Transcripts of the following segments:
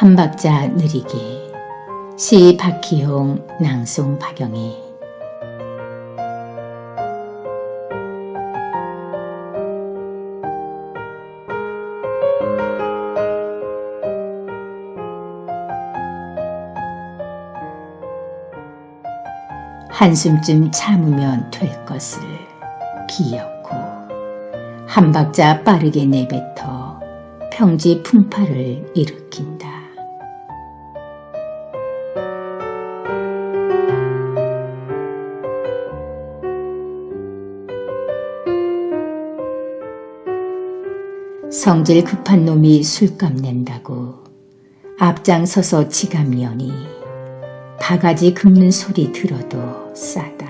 한 박자 느리게 시 박희용 낭송 박영희 한숨쯤 참으면 될 것을 기었고 한 박자 빠르게 내뱉어 평지 풍파를 일으킨다. 성질 급한 놈이 술값 낸다고 앞장서서 지갑 여니 바가지 긁는 소리 들어도 싸다.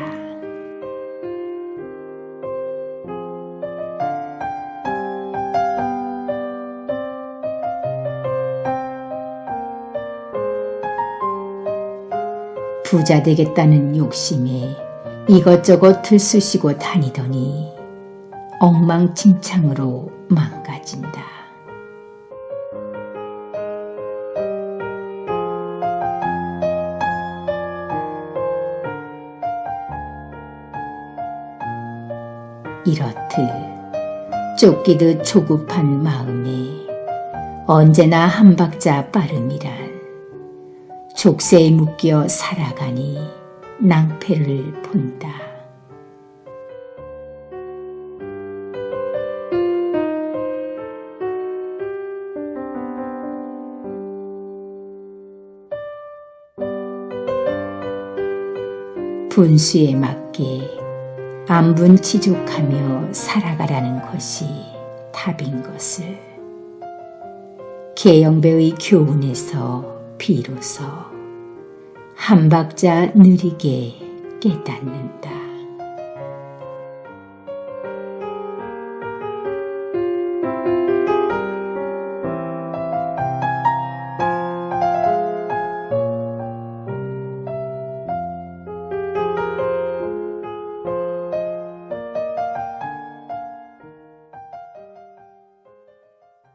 부자 되겠다는 욕심에 이것저것 들쑤시고 다니더니 엉망진창으로 망가진다. 이렇듯 쫓기듯 조급한 마음에 언제나 한 박자 빠름이란 족쇄에 묶여 살아가니 낭패를 본다. 분수에 맞게 안분치족하며 살아가라는 것이 답인 것을 계영배의 교훈에서 비로소 한 박자 느리게 깨닫는다.